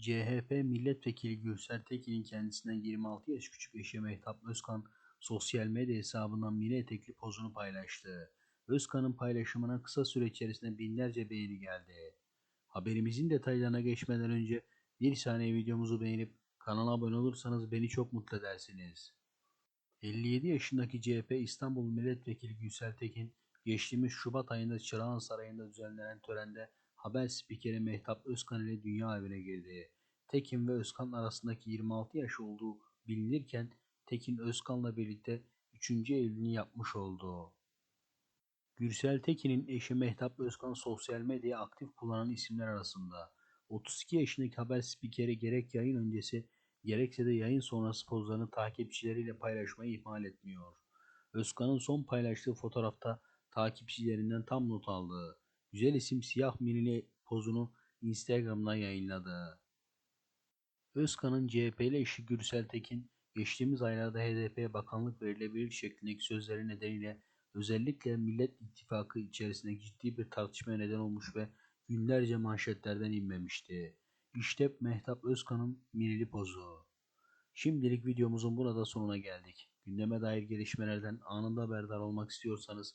CHP Milletvekili Gürsel Tekin'in kendisinden 26 yaş küçük eşi Mehtap Özkan sosyal medya hesabından mini etekli pozunu paylaştı. Özkan'ın paylaşımına kısa süre içerisinde binlerce beğeni geldi. Haberimizin detaylarına geçmeden önce bir saniye videomuzu beğenip kanala abone olursanız beni çok mutlu edersiniz. 57 yaşındaki CHP İstanbul Milletvekili Gürsel Tekin, geçtiğimiz Şubat ayında Çırağan Sarayı'nda düzenlenen törende haber spikeri Mehtap Özkan ile dünya evine girdi. Tekin ve Özkan arasındaki 26 yaş olduğu bilinirken Tekin Özkan'la birlikte 3. evliliğini yapmış oldu. Gürsel Tekin'in eşi Mehtap Özkan sosyal medyayı aktif kullanan isimler arasında. 32 yaşındaki haber spikeri gerek yayın öncesi gerekse de yayın sonrası pozlarını takipçileriyle paylaşmayı ihmal etmiyor. Özkan'ın son paylaştığı fotoğrafta takipçilerinden tam not aldı. Güzel isim siyah minili pozunu Instagram'dan yayınladı. Özkan'ın CHP'li eşi Gürsel Tekin, geçtiğimiz aylarda HDP'ye bakanlık verilebilir şeklindeki sözleri nedeniyle özellikle Millet İttifakı içerisinde ciddi bir tartışmaya neden olmuş ve günlerce manşetlerden inmemişti. İşte Mehtap Özkan'ın minili pozu. Şimdilik videomuzun burada sonuna geldik. Gündeme dair gelişmelerden anında haberdar olmak istiyorsanız